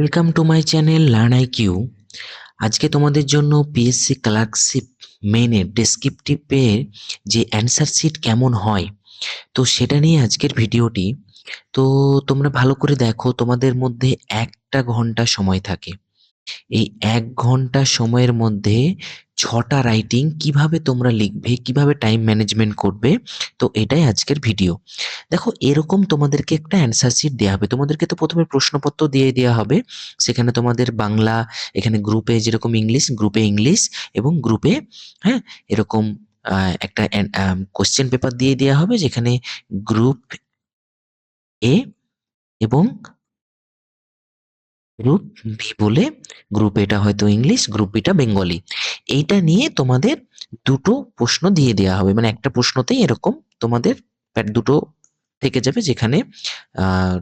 Welcome to my channel learn I Q আজকে তোমাদের জন্য পিএসসি ক্লার্কশিপ মেনের ডেসক্রিপটিভের যে অ্যান্সার শিট কেমন হয়, তো সেটা নিয়ে আজকের ভিডিওটি। তো তোমরা ভালো করে দেখো, তোমাদের মধ্যে একটা ঘণ্টা সময় থাকে। এই এক ঘণ্টা সময়ের মধ্যে ছটা রাইটিং কীভাবে তোমরা লিখবে, কীভাবে টাইম ম্যানেজমেন্ট করবে, তো এটাই আজকের ভিডিও দেখো, এরকম তোমাদেরকে একটা অ্যান্সার শিট দেওয়া হবে। তোমাদেরকে তো প্রথমে প্রশ্নপত্র দিয়ে দেওয়া হবে। সেখানে তোমাদের বাংলা, এখানে গ্রুপে যেরকম ইংলিশ গ্রুপে ইংলিশ এবং গ্রুপে হ্যাঁ এরকম একটা কোশ্চেন পেপার দিয়ে দেওয়া হবে। যেখানে গ্রুপ এ এবং গ্রুপ বি বলে গ্রুপ এটা হয়তো ইংলিশ গ্রুপ বিটা বেঙ্গলি এইটা নিয়ে তোমাদের দুটো প্রশ্ন দিয়ে দেওয়া হবে। মানে একটা প্রশ্নতেই এরকম তোমাদের দুটো থেকে যাবে যেখানে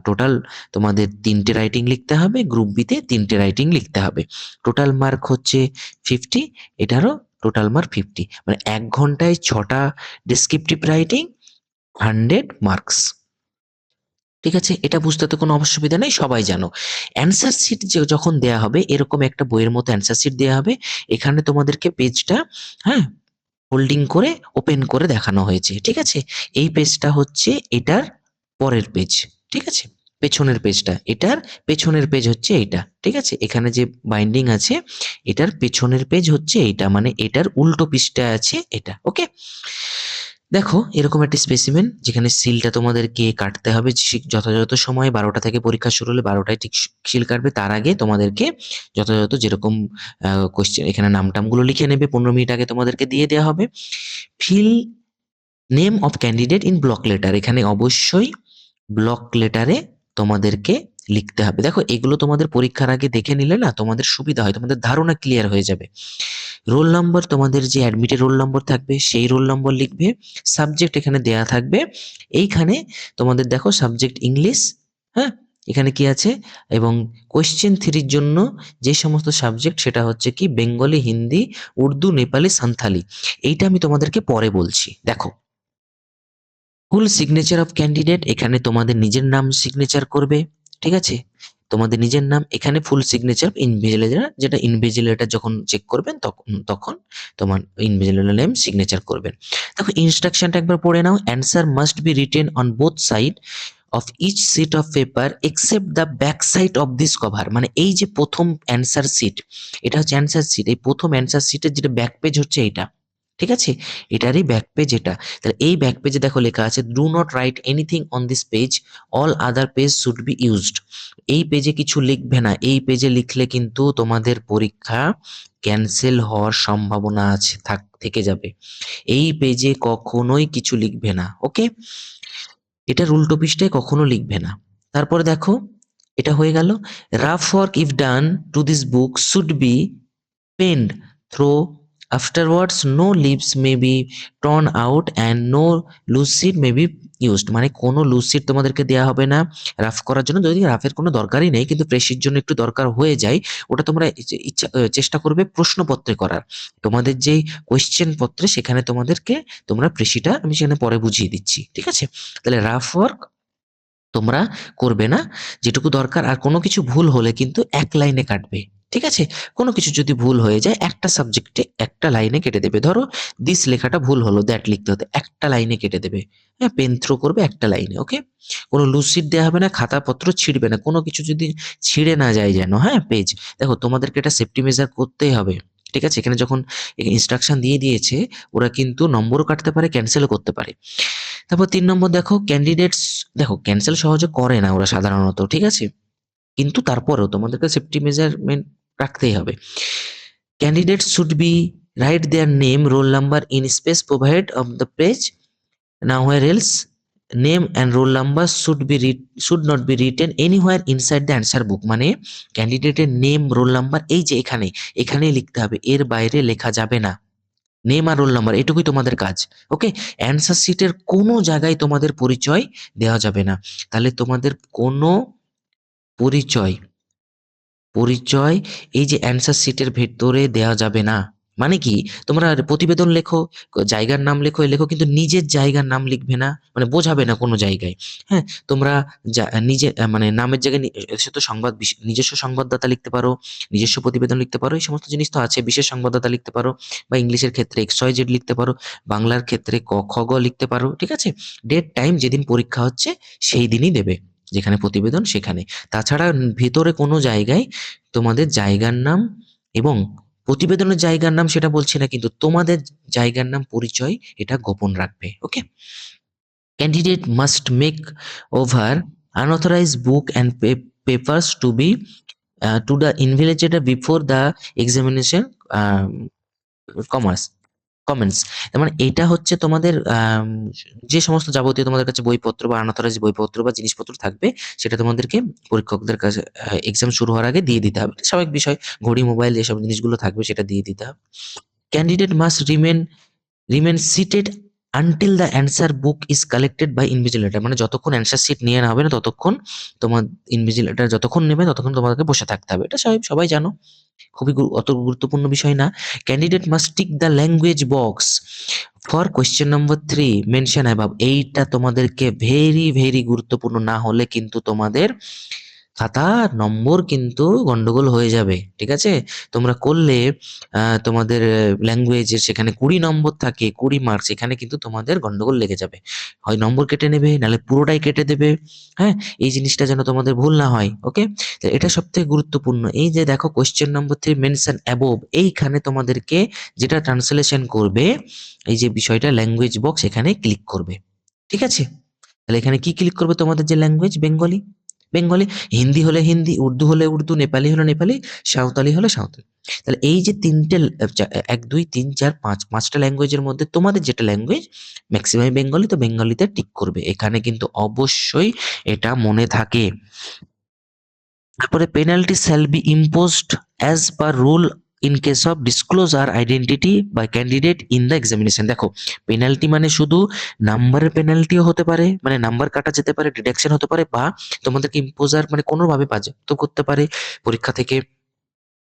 টোটাল তোমাদের তিনটে রাইটিং লিখতে হবে গ্রুপ বিতে তিনটে রাইটিং লিখতে হবে। টোটাল মার্ক হচ্ছে ফিফটি এটারও টোটাল মার্ক ফিফটি মানে এক ঘন্টায় ছটা ডিসক্রিপটিভ রাইটিং হান্ড্রেড মার্কস ঠিক আছে? এটা বুঝতে তো কোনো অসুবিধা নেই, সবাই জানো। অ্যান্সার শিট যখন দেয়া হবে, এরকম একটা বইয়ের মতো অ্যান্সার শিট দেওয়া হবে। এখানে তোমাদেরকে পেজটা হ্যাঁ হোল্ডিং করে ওপেন করে দেখানো হয়েছে, ঠিক আছে? এই পেজটা হচ্ছে এটার পরের পেজ ঠিক আছে? পেছনের পেজটা এটার পেছনের পেজ হচ্ছে এইটা, ঠিক আছে? এখানে যে বাইন্ডিং আছে, এটার পেছনের পেজ হচ্ছে এইটা মানে এটার উল্টো পৃষ্ঠা আছে এটা ওকে দেখো, এরকম একটি স্পেসিমেন যেখানে সিলটা তোমাদেরকে কাটতে হবে যথাযথ সময় বারোটা থেকে পরীক্ষা শুরু হলে বারোটায় ঠিক সিল কাটবে, তার আগে তোমাদেরকে যথাযথ যেরকম কোশ্চেন এখানে নামটামগুলো লিখে নেবে, পনেরো মিনিট আগে তোমাদেরকে দিয়ে দেওয়া হবে। Fill name of candidate in block letter এখানে অবশ্যই ব্লক লেটারে তোমাদেরকে লিখতে হবে। দেখো, এগুলো তোমাদের পরীক্ষার আগে দেখে নিলে না তোমাদের সুবিধা হয়, তোমাদের ধারণা ক্লিয়ার হয়ে যাবে। রোল নম্বর তোমাদের যে অ্যাডমিটের রোল নম্বর থাকবে, সেই রোল নম্বর লিখবে সাবজেক্ট এখানে দেয়া থাকবে। এইখানে তোমাদের দেখো সাবজেক্ট ইংলিশ হ্যাঁ? এখানে কি আছে? এবং কোয়েশ্চেন থ্রির জন্য যে সমস্ত সাবজেক্ট সেটা হচ্ছে কি? বেঙ্গলি হিন্দি উর্দু নেপালি সান্থালি এইটা আমি তোমাদেরকে পরে বলছি। দেখো। ফুল সিগনেচার অফ ক্যান্ডিডেট এখানে তোমাদের নিজের নাম সিগনেচার করবে, ঠিক আছে? তোমাদের নিজের নাম এখানে ফুল সিগনেচার ইনভিজিলেটার যেটা ইনভিজিলেটার যখন চেক করবেন তখন তখন তোমার ইনভিজিলেটার নেম সিগনেচার করবেন। দেখো ইনস্ট্রাকশনটা একবার পড়ে নাও। Answer must be written on both side of each sheet of paper except the back side of this cover মানে এই যে প্রথম অ্যান্সার সিট এটা হচ্ছে অ্যান্সার সিট এই প্রথম অ্যান্সার সিটের যেটা ব্যাক পেজ হচ্ছে এইটা। ঠিক আছে? এটারই ব্যাক পেজ এটা। তাহলে এই ব্যাক পেজে দেখো লেখা আছে do not write anything on this page all other page should be used এই পেজে কিছু লিখবে না। এই পেজে লিখলে কিন্তু তোমাদের পরীক্ষা ক্যান্সেল হওয়ার সম্ভাবনা আছে, থাক, থেকে যাবে। এই পেজে কখনোই কিছু লিখবে না ওকে এটার উল্টো পৃষ্ঠায় কখনো লিখবে না। তারপরে দেখো, এটা হয়ে গেল rough work if done to this book should be penned through afterwards no leaves may be torn out and no lucid may be used মানে কোনো লুসিড তোমাদেরকে দেওয়া হবে না। রাফ করার জন্য যদি রাফের কোনো দরকারই নেই, কিন্তু প্রেসির জন্য একটু দরকার হয়ে যায়, ওটা তোমরা ইচ্ছা চেষ্টা করবে প্রশ্নপত্রে করার। তোমাদের যেই কোয়েশ্চেন পত্রে সেখানে তোমাদেরকে তোমরা প্রেসিটা আমি সেখানে পরে বুঝিয়ে দিচ্ছি, ঠিক আছে? তাহলে রাফ ওয়ার্ক তোমরা করবে না। যেটুকু দরকার, আর কোনো কিছু ভুল হলে কিন্তু এক লাইনে কাটবে। ঠিক আছে? কোনো কিছু যদি ভুল হয়ে যায়, একটা সাবজেক্টে একটা লাইনে কেটে দেবে। ধরো দিস লেখাটা ভুল হলো দ্যাট লিখতে হতে, একটা লাইনে কেটে দেবে। হ্যাঁ পেন থ্রো করবে একটা লাইনে ওকে কোনো লুসিড দেওয়া হবে না, খাতাপত্র ছিঁড়বে না, কোনো কিছু যদি ছিঁড়ে না যায় যেন হ্যাঁ পেজ দেখো তোমাদেরকে এটা সেফটি মেজার করতেই হবে, ঠিক আছে? এখানে যখন ইনস্ট্রাকশন দিয়ে দিয়েছে, ওরা কিন্তু নম্বরও কাটতে পারে ক্যান্সেলও করতে পারে। তারপর তিন নম্বর দেখো ক্যান্ডিডেটস দেখো ক্যান্সেল সহজে করে না ওরা সাধারণত, ঠিক আছে? কিন্তু তারপরেও তোমাদেরকে সেফটি মেজারমেন্ট রাখতেই হবে। Candidate should be write their name roll number in space provide of the page nowhere else name and roll number should be should not be written anywhere inside the answer book মানে ক্যান্ডিডেটের name roll number এই যে এখানে, এখানেই লিখতে হবে, এর বাইরে লেখা যাবে না। নেম আর রোল নাম্বার এটুকুই তোমাদের কাজ ওকে অ্যান্সার শিটের কোনো জায়গায় তোমাদের পরিচয় দেওয়া যাবে না। তাহলে তোমাদের কোনো পরিচয় পরিচয় এই যে অ্যান্সার শিটের ভেতরে দেওয়া যাবে না। মানে কি? তোমরা প্রতিবেদন লেখো, জায়গার নাম লেখো লেখো, কিন্তু নিজের জায়গার নাম লিখবে না মানে বোঝাবে না কোনো জায়গায়। হ্যাঁ তোমরা নিজে মানে নামের জায়গায় সে তো সংবাদ নিজস্ব সংবাদদাতা লিখতে পারো, নিজস্ব প্রতিবেদন লিখতে পারো, এই সমস্ত জিনিস তো আছে, বিশেষ সংবাদদাতা লিখতে পারো, বা ইংলিশের ক্ষেত্রে এক্স ওয়াই জেড লিখতে পারো, বাংলার ক্ষেত্রে ক, খ, গ লিখতে পারো, ঠিক আছে? ডেট টাইম যেদিন পরীক্ষা হচ্ছে, সেই দিনই দেবে। যেখানে প্রতিবেদন সেখানে। তাছাড়া ভিতরে কোনো জায়গায় তোমাদের জায়গার নাম এবং প্রতিবেদনের জায়গার নাম সেটা বলছি না কিন্তু তোমাদের জায়গার নাম পরিচয় এটা গোপন রাখবে okay candidate must make over unauthorized book and be uh, to the invigilator before the examination um, commerce. Comments মানে এটা হচ্ছে তোমাদের যে সমস্ত যাবতীয় তোমাদের কাছে বইপত্র বা আনাতরা যে বইপত্র বা জিনিসপত্র থাকবে, সেটা তোমাদেরকে পরীক্ষকদের কাছে এক্সাম শুরু হওয়ার আগে দিয়ে দিতে হবে। স্বাভাবিক বিষয়। ঘড়ি মোবাইল যেসব জিনিসগুলো থাকবে সেটা দিয়ে দিতে হবে। Candidate must remain remain seated until the answer book is collected by invigilator মানে যতক্ষণ অ্যান্সার সিট নিয়ে হবে না, ততক্ষণ তোমার ইনভিজিলেটার যতক্ষণ নেবে, ততক্ষণ তোমাদেরকে বসে থাকতে হবে। এটা সবাই সবাই জানো। খুবই অত গুরুত্বপূর্ণ বিষয় না। Candidate must tick the language box for question number three mention above এইটা তোমাদেরকে ভেরি ভেরি গুরুত্বপূর্ণ না হলে কিন্তু তোমাদের খাতা নম্বর কিন্তু গন্ডগোল হয়ে যাবে, ঠিক আছে? তোমরা করলে তোমাদের ল্যাঙ্গুয়েজের সেখানে কুড়ি নম্বর থাকে, কুড়ি মার্কস এখানে কিন্তু তোমাদের গন্ডগোল লেগে যাবে। হয় নম্বর কেটে নেবে, নাহলে পুরোটাই কেটে দেবে হ্যাঁ? এই জিনিসটা যেন তোমাদের ভুল না হয় ওকে এটা সব থেকে গুরুত্বপূর্ণ। এই যে দেখো question number three mention above এইখানে তোমাদেরকে যেটা ট্রান্সলেশন করবে, এই যে বিষয়টা ল্যাঙ্গুয়েজ বক্স এখানে ক্লিক করবে, ঠিক আছে? তাহলে এখানে কি ক্লিক করবে তোমাদের যে ল্যাঙ্গুয়েজ বেঙ্গলি বেঙ্গলি, হিন্দি হলে হিন্দি, উর্দু হলে উর্দু, নেপালি হলে নেপালি, সাঁওতালি হলে সাঁওতালি। তাহলে এই যে তিনটে এক, দুই, তিন, চার, পাঁচ, পাঁচটা ল্যাঙ্গুয়েজের মধ্যে তোমাদের যেটা ল্যাঙ্গুয়েজ ম্যাক্সিমাম বেঙ্গলি তো বেঙ্গলিতে টিক করবে। এখানে কিন্তু অবশ্যই এটা মনে থাকে। তারপরে penalty shall be imposed as per rule in case of disclosure identity by candidate in the examination দেখো পেনাল্টি মানে শুধু নাম্বারের পেনাল্টিও হতে পারে মানে নাম্বার কাটা যেতে পারে ডিডাকশন হতে পারে, বা তোমাদেরকে ইম্পোজার মানে কোনোভাবে বাজেপ্ত করতে পারে, পরীক্ষা থেকে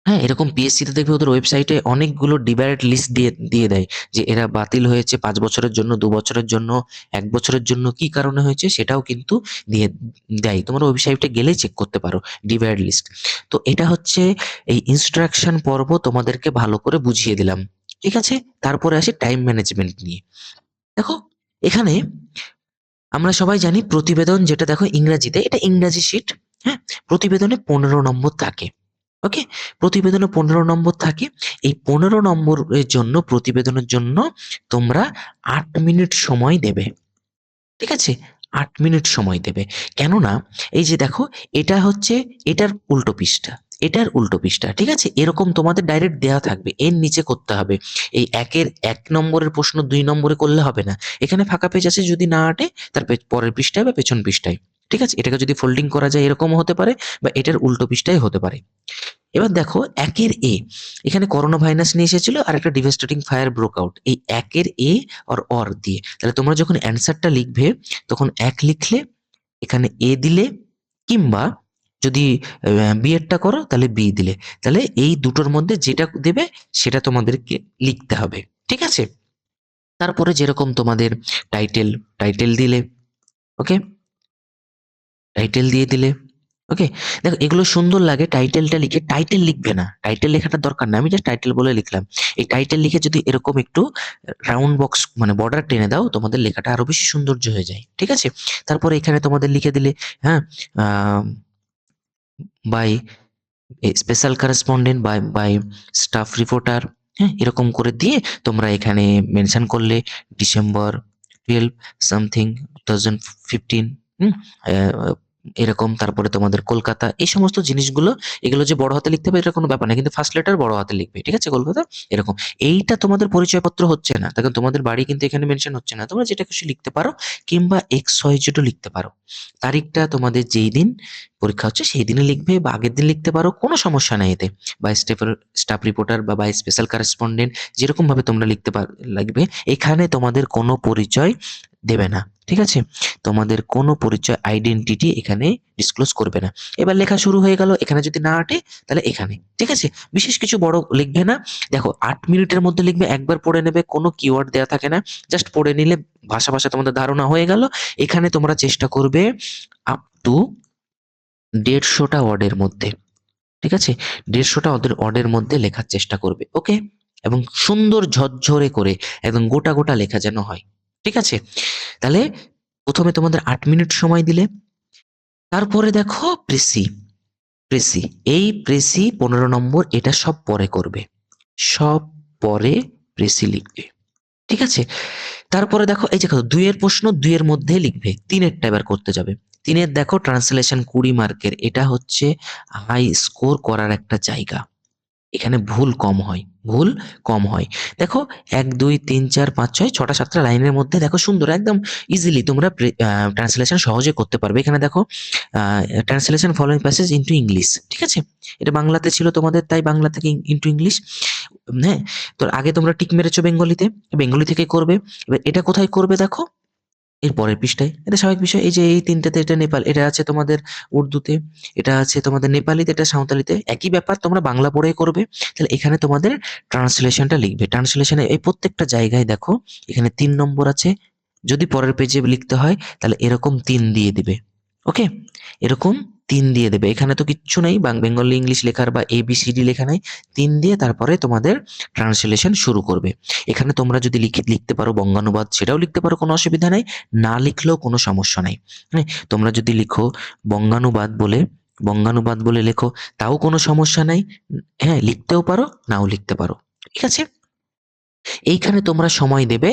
হ্যাঁ এরকম পিএসসিতে দেখবে ওদের ওয়েবসাইটে অনেকগুলো ডিব্যারেট লিস্ট দিয়ে দিয়ে দেয় যে এরা বাতিল হয়েছে পাঁচ বছরের জন্য, দু বছরের জন্য, এক বছরের জন্য কি কারণে হয়েছে সেটাও কিন্তু দিয়ে দেয়। তোমরা ওয়েবসাইটে গেলে চেক করতে পারো ডিব্যারেট লিস্ট তো এটা হচ্ছে এই ইনস্ট্রাকশন পর্ব তোমাদেরকে ভালো করে বুঝিয়ে দিলাম। ঠিক আছে? তারপরে আসি টাইম ম্যানেজমেন্ট নিয়ে। দেখো, এখানে আমরা সবাই জানি প্রতিবেদন যেটা দেখো ইংরেজিতে, এটা ইংরাজি শিট হ্যাঁ? প্রতিবেদনে পনেরো নম্বর থাকে। ওকে প্রতিবেদনে পনেরো নম্বর থাকে। এই পনেরো নম্বরের জন্য, প্রতিবেদনের জন্য তোমরা আট মিনিট সময় দেবে। ঠিক আছে? আট মিনিট সময় দেবে। কেননা, এই যে দেখো, এটা হচ্ছে, এটার উল্টো পৃষ্ঠা। এটার উল্টো পৃষ্ঠা। ঠিক আছে? এরকম তোমাদের ডাইরেক্ট দেওয়া থাকবে। এর নিচে করতে হবে। এই একের এক নম্বরের প্রশ্ন দুই নম্বরে করলে হবে না। এখানে ফাঁকা পেজ আছে, যদি না আটে, তার পরের পৃষ্ঠায় বা পেছন পৃষ্ঠায়। ঠিক আছে? এটাকে যদি ফোল্ডিং করা যায়, এরকমও হতে পারে বা এটার উল্টো পৃষ্ঠায় হতে পারে। এবার দেখো একের এ এখানে করোনা ভাইরাস নিয়ে এসেছিল আর একটা ডিভেস্টেটিং ফায়ার ব্রোক আউট এই একের এ আর অর দিয়ে। তাহলে তোমরা যখন অ্যান্সারটা লিখবে, তখন এক লিখলে, এখানে এ দিলে কিংবা যদি বি বিএডটা করো, তাহলে বি দিলে। তাহলে এই দুটোর মধ্যে যেটা দেবে, সেটা তোমাদেরকে লিখতে হবে। ঠিক আছে? তারপরে যেরকম তোমাদের টাইটেল টাইটেল দিলে ওকে টাইটেল দিয়ে দিলে ওকে দেখো, এগুলো সুন্দর লাগে টাইটেলটা লিখে টাইটেল লিখবে না। টাইটেল লেখাটা দরকার না, আমি জাস্ট টাইটেল বলে লিখলাম। এই টাইটেল লিখে যদি এরকম একটু রাউন্ড বক্স মানে বর্ডার টেনে দাও, তোমাদের লেখাটা আরও বেশি সৌন্দর্য হয়ে যায়। ঠিক আছে? তারপরে এখানে তোমাদের লিখে দিলে হ্যাঁ by special correspondent by by staff reporter হ্যাঁ এরকম করে দিয়ে তোমরা এখানে মেনশন করলে December twelve something two thousand fifteen এরকম, তারপরে তোমাদের কলকাতা, এই সমস্ত জিনিসগুলো, এগুলো যে বড় হাতে লিখতে হবে, এটা কোনো ব্যাপার না। কিন্তু ফার্স্ট লেটার বড় হাতে লিখবে, ঠিক আছে কলকাতা? এরকম। এইটা তোমাদের পরিচয়পত্র হচ্ছে না। তখন তোমাদের বাড়ি কিন্তু এখানে মেনশন হচ্ছে না। তোমরা যেটা খুশি লিখতে পারো, কিংবা এক্স জেডও লিখতে পারো। তারিখটা তোমাদের যেই দিন পরীক্ষা হচ্ছে, সেই দিনে লিখবে বা আগের দিন লিখতে পারো, কোনো সমস্যা নাই এতে। বা স্টেফার স্টাফ রিপোর্টার বা বাই স্পেশাল কারেসপন্ডেন্ট যেরকমভাবে তোমরা লিখতে পার, লাগবে, এখানে তোমাদের কোনো পরিচয় দেবে না, ঠিক আছে? তোমাদের কোনো পরিচয় আইডেন্টিটি এখানে ডিসক্লোজ করবে না। এবার লেখা শুরু হয়ে গেল, এখানে যদি না আটে, তাহলে এখানে, ঠিক আছে? বিশেষ কিছু বড় লিখবে না। দেখো, আট মিনিটের মধ্যে লিখবে, একবার পড়ে নেবে, কোনো কিওয়ার্ড দেওয়া থাকে না। জাস্ট পড়ে নিলে ভাষা ভাষা তোমাদের ধারণা হয়ে গেল। এখানে তোমরা চেষ্টা করবে আপ টু দেড়শোটা ওয়ার্ডের মধ্যে, ঠিক আছে? দেড়শোটা ওদের, ওয়ার্ডের মধ্যে লেখার চেষ্টা করবে ওকে এবং সুন্দর ঝরঝরে করে, একদম গোটা গোটা লেখা যেন হয়। ঠিক আছে? তাহলে প্রথমে তোমাদের আট মিনিট সময় দিলে। তারপরে দেখো প্রেসি প্রেসি, এই প্রেসি পনেরো নম্বর এটা সব পরে করবে। সব পরে প্রেসি লিখবে। ঠিক আছে? তারপরে দেখো, এই যে দুইয়ের প্রশ্ন দুইয়ের মধ্যে লিখবে। তিনেরটা এবার করতে যাবে। তিনের দেখো ট্রান্সলেশন কুড়ি মার্কের এটা হচ্ছে হাই স্কোর করার একটা জায়গা। এখানে ভুল কম হয়, ভুল কম হয়। দেখো, এক, দুই, তিন, চার, পাঁচ, ছয়, ছটা, সাতটা লাইনের মধ্যে দেখো সুন্দর, একদম ইজিলি তোমরা ট্রান্সলেশন সহজে করতে পারবে। এখানে দেখো translation following passage into English ঠিক আছে? এটা বাংলাতে ছিল তোমাদের, তাই বাংলা থেকে ইন্টু ইংলিশ হ্যাঁ? তো আগে তোমরা টিক মেরেছো বেঙ্গলিতে, বেঙ্গলি থেকে করবে। এবার এটা কোথায় করবে দেখো? এর পরের পৃষ্ঠায়। এটা স্বাভাবিক বিষয়, এই যে এই তিনটাতে এটা নেপাল, এটা আছে তোমাদের উর্দুতে, এটা আছে তোমাদের নেপালিতে, এটা সাঁওতালিতে, একই ব্যাপার, তোমরা বাংলা পড়ে করবে, তাহলে এখানে তোমাদের ট্রান্সলেশনটা লিখবে। ট্রান্সলেশনে এই প্রত্যেকটা জায়গায় দেখো, এখানে তিন নম্বর আছে, যদি পরের পেজে লিখতে হয়, তাহলে এরকম তিন দিয়ে দিবে। ওকে এরকম তিন দিয়ে দেবে। এখানে তো কিচ্ছু নেই, বাং বেঙ্গলি ইংলিশ লেখার বা এ লেখা নেই। তিন দিয়ে তারপরে তোমাদের ট্রান্সলেশন শুরু করবে। এখানে তোমরা যদি লিখে লিখতে পারো বঙ্গানুবাদ, সেটাও লিখতে পারো, কোনো অসুবিধা নেই। না লিখলেও কোনো সমস্যা নাই। হ্যাঁ তোমরা যদি লিখো বঙ্গানুবাদ বলে বঙ্গানুবাদ বলে লেখো, তাও কোনো সমস্যা নাই। হ্যাঁ লিখতেও পারো, নাও লিখতে পারো। ঠিক আছে? এইখানে তোমরা সময় দেবে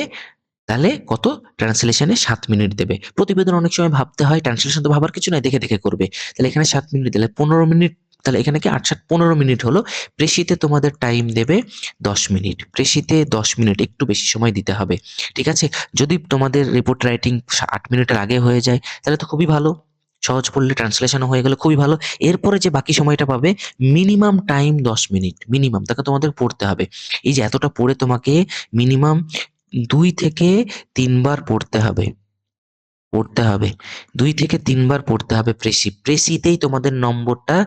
তাহলে কত? ট্রান্সলেশনে সাত মিনিট দেবে। প্রতিবেদন অনেক সময় ভাবতে হয় ট্রান্সলেশন তো ভাবার কিছু নাই, দেখে দেখে করবে। তাহলে এখানে সাত মিনিট দিলে পনেরো মিনিট, তাহলে এখানে কি আট সাত পনেরো মিনিট হলো? প্রেসিতে তোমাদের টাইম দেবে দশ মিনিট। প্রেসিতে দশ মিনিট, একটু বেশি সময় দিতে হবে। ঠিক আছে? যদি তোমাদের রিপোর্ট রাইটিং আট মিনিটের আগে হয়ে যায়, তাহলে তো খুবই ভালো। সহজ পড়লে ট্রান্সলেশনও হয়ে গেলে খুবই ভালো। এরপরে যে বাকি সময়টা পাবে মিনিমাম টাইম দশ মিনিট মিনিমাম তাকে তোমাদের পড়তে হবে। এই যে এতটা পড়ে তোমাকে মিনিমাম দুই থেকে তিনবার পড়তে হবে। পড়তে হবে। দুই থেকে তিনবার পড়তে হবে প্রেসি। প্রেসিতেই তোমাদের নম্বরটা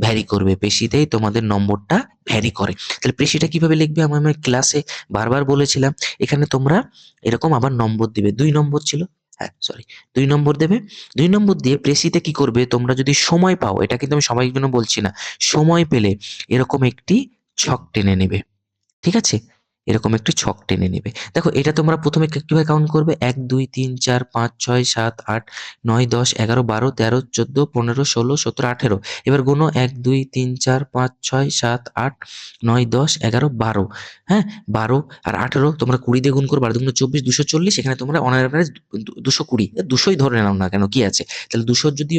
ভ্যারি করবে। প্রেসিতেই তোমাদের নম্বরটা ভ্যারি করে। তাহলে প্রেসিটা কীভাবে লিখবে? আমি আমার ক্লাসে বারবার বলেছিলাম, এখানে তোমরা এরকম আবার নম্বর দিবে। দুই নম্বর ছিল? হ্যাঁ সরি দুই নম্বর দেবে? দুই নম্বর দিয়ে প্রেসিতে কি করবে? তোমরা যদি সময় পাও, এটা কিন্তু আমি সবাই জন্য বলছি না, সময় পেলে এরকম একটি ছক টেনে নেবে। ঠিক আছে? এরকম একটি ছক টেনে নেবে। দেখো, এটা তোমরা প্রথমে কীভাবে কাউন্ট করবে? এক, দুই, তিন, চার, পাঁচ, ছয়, সাত, আট, নয়, দশ, এগারো, বারো, তেরো, চোদ্দ, পনেরো, ষোলো, সতেরো, আঠেরো। এবার গুনো, এক, দুই, তিন, চার, পাঁচ, ছয়, সাত, আট, নয়, দশ, এগারো, বারো। হ্যাঁ? বারো আর আঠেরো তোমরা কুড়ি দিয়ে গুণ করো বারো দুগুণ চব্বিশ, দুশো চল্লিশ, এখানে তোমরা অন অ্যাভারেজ দুশো কুড়ি। দুশোই ধরে নাও না কেন? কি আছে? তাহলে দুশোর যদি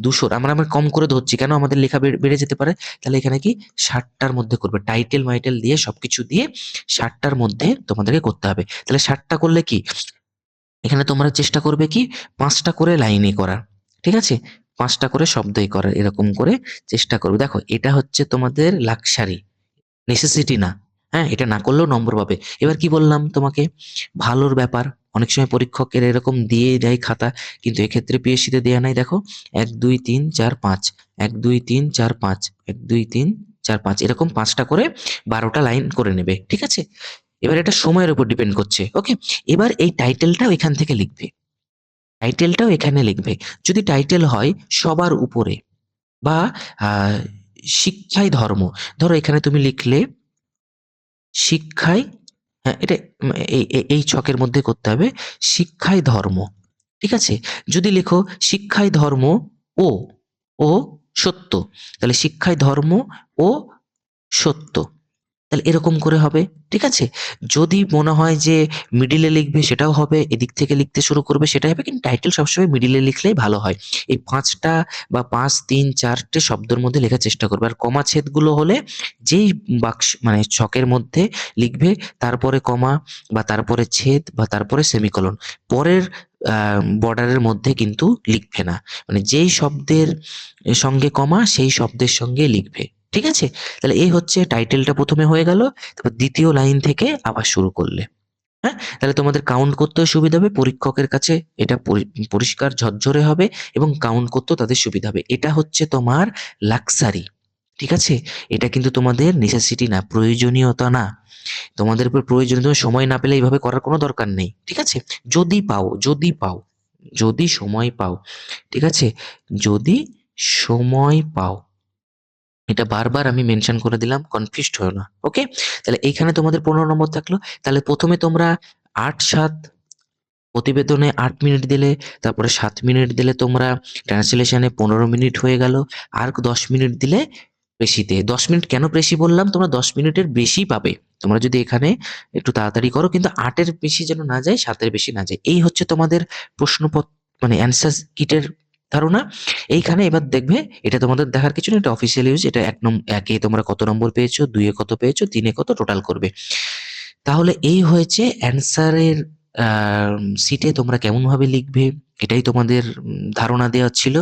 দুশোর, আমরা আমরা কম করে ধরছি, কেন আমাদের লেখা বেড়ে যেতে পারে? তাহলে এখানে কি? ষাটটার মধ্যে করবে। টাইটেল মাইটেল দিয়ে সব কিছু দিয়ে ষাটটার মধ্যে তোমাদেরকে করতে হবে। তাহলে ষাটটা করলে কি? এখানে তোমরা চেষ্টা করবে কি? পাঁচটা করে লাইনে করার ঠিক আছে? পাঁচটা করে শব্দই করার এরকম করে চেষ্টা করবে। দেখো, এটা হচ্ছে তোমাদের লাক্সারি। নেসেসিটি না। হ্যাঁ এটা না করলেও নম্বর পাবে। এবার কি বললাম তোমাকে? ভালোর ব্যাপার। অনেক সময় পরীক্ষকের এরকম দিয়ে দেয় খাতা, কিন্তু এক্ষেত্রে পিএসসিতে দেওয়া নাই। দেখো, এক, দুই, তিন, চার, পাঁচ। এক, দুই, তিন, চার, পাঁচ। এক, দুই, তিন চার, পাঁচ, এরকম পাঁচটা করে বারোটা লাইন করে নেবে, ঠিক আছে? এবার এটা সময়ের উপর ডিপেন্ড করছে ওকে এবার এই টাইটেলটাও এখান থেকে লিখবে। টাইটেলটাও এখানে লিখবে। যদি টাইটেল হয় সবার উপরে বা শিক্ষাই ধর্ম, ধরো এখানে তুমি লিখলে শিক্ষাই হ্যাঁ এটা এই ছকের মধ্যে করতে হবে শিক্ষাই ধর্ম, ঠিক আছে? যদি লেখো শিক্ষাই ধর্ম ও ও সত্য। তাহলে শিক্ষায় ধর্ম ও সত্য। তাহলে এরকম করে হবে, ঠিক আছে? যদি মনে হয় যে মিডিলে লিখবে সেটাও হবে, এদিক থেকে লিখতে শুরু করবে সেটাই হবে, কিন্তু টাইটেল সবসময় মিডিলে লিখলেই ভালো হয়। এই পাঁচটা বা পাঁচ, তিন, চারটে শব্দের মধ্যে লেখার চেষ্টা করবে। আর কমা ছেদগুলো হলে যেই বাক্স মানে ছকের মধ্যে লিখবে, তারপরে কমা বা তারপরে ছেদ বা তারপরে সেমিকলন পরের বর্ডারের মধ্যে কিন্তু লিখবে না। মানে যেই শব্দের সঙ্গে কমা, সেই শব্দের সঙ্গে লিখবে। ঠিক আছে? তাহলে এই হচ্ছে টাইটেলটা প্রথমে হয়ে গেল, তারপর দ্বিতীয় লাইন থেকে আবার শুরু করলে। হ্যাঁ? তাহলে তোমাদের কাউন্ট করতেও সুবিধা হবে, পরীক্ষকের কাছে এটা পরি- পরিষ্কার ঝরঝরে হবে এবং কাউন্ট করতেও তাদের সুবিধা হবে। এটা হচ্ছে তোমার লাক্সারি ঠিক আছে? এটা কিন্তু তোমাদের নেসেসিটি না, প্রয়োজনীয়তা না। তোমাদের উপর প্রয়োজনীয় সময় না পেলে এইভাবে করার কোনো দরকার নেই, ঠিক আছে? যদি পাও যদি পাও, যদি সময় পাও, ঠিক আছে? যদি সময় পাও এটা বারবার আমি মেনশন করে দিলাম কনফিউজড হও না ওকে তাহলে এইখানে তোমাদের পনেরো নম্বর থাকল। তাহলে প্রথমে তোমরা আট সাত প্রতিবেদনে আট মিনিট দিলে, তারপরে সাত মিনিট দিলে তোমরা ট্রান্সলেশনে পনেরো মিনিট হয়ে গেল, আর দশ মিনিট দিলে বেশিতে। দশ মিনিট কেন বেশি বললাম? তোমরা দশ মিনিটের বেশি পাবে। তোমরা যদি এখানে একটু তাড়াতাড়ি করো, কিন্তু আটের বেশি যেন না যায়, সাতের বেশি না যায়। এই হচ্ছে তোমাদের প্রশ্নপত্র মানে অ্যান্সার কিটের ধারণা। এইখানে এবার দেখবে এটা তোমাদের দেখার কিছু না, এটা অফিসিয়াল ইউজ এটা এক নম্বর একে তোমরা কত নম্বর পেয়েছ দুইয়ে কত পেয়েছ, তিনে কত টোটাল করবে। তাহলে এই হয়েছে অ্যান্সারের সিটে তোমরা কেমনভাবে লিখবে? এটাই তোমাদের ধারণা দেওয়া ছিল।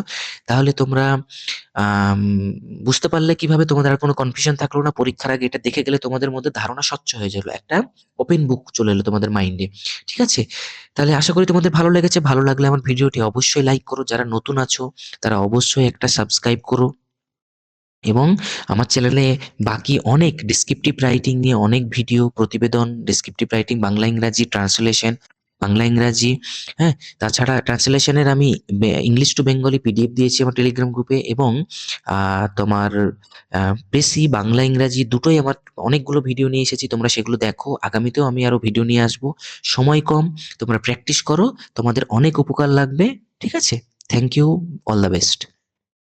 তাহলে তোমরা বুঝতে পারলে কীভাবে তোমাদের আর কোনো কনফিউশন থাকল না। পরীক্ষার আগে এটা দেখে গেলে তোমাদের মধ্যে ধারণা স্বচ্ছ হয়ে যাবে। একটা ওপেন বুক চলে এলো তোমাদের মাইন্ডে ঠিক আছে? তাহলে আশা করি তোমাদের ভালো লেগেছে। ভালো লাগলে আমার ভিডিওটি অবশ্যই লাইক করো। যারা নতুন আছো, তারা অবশ্যই একটা সাবস্ক্রাইব করো। এবং আমার চ্যানেলে বাকি অনেক ডিসক্রিপটিভ রাইটিং নিয়ে অনেক ভিডিও প্রতিবেদন ডিসক্রিপটিভ রাইটিং বাংলা ইংরাজি ট্রান্সলেশন বাংলা, ইংরাজি হ্যাঁ? তাছাড়া ট্রান্সলেশনের আমি ইংলিশ টু বেঙ্গলি পিডিএফ দিয়েছি আমার টেলিগ্রাম গ্রুপে এবং তোমার বেশি বাংলা, ইংরাজি দুটোই আমার অনেকগুলো ভিডিও নিয়ে এসেছি, তোমরা সেগুলো দেখো। আগামীতেও আমি আরও ভিডিও নিয়ে আসব। সময় কম, তোমরা প্র্যাকটিস করো, তোমাদের অনেক উপকার লাগবে, ঠিক আছে? Thank you all the best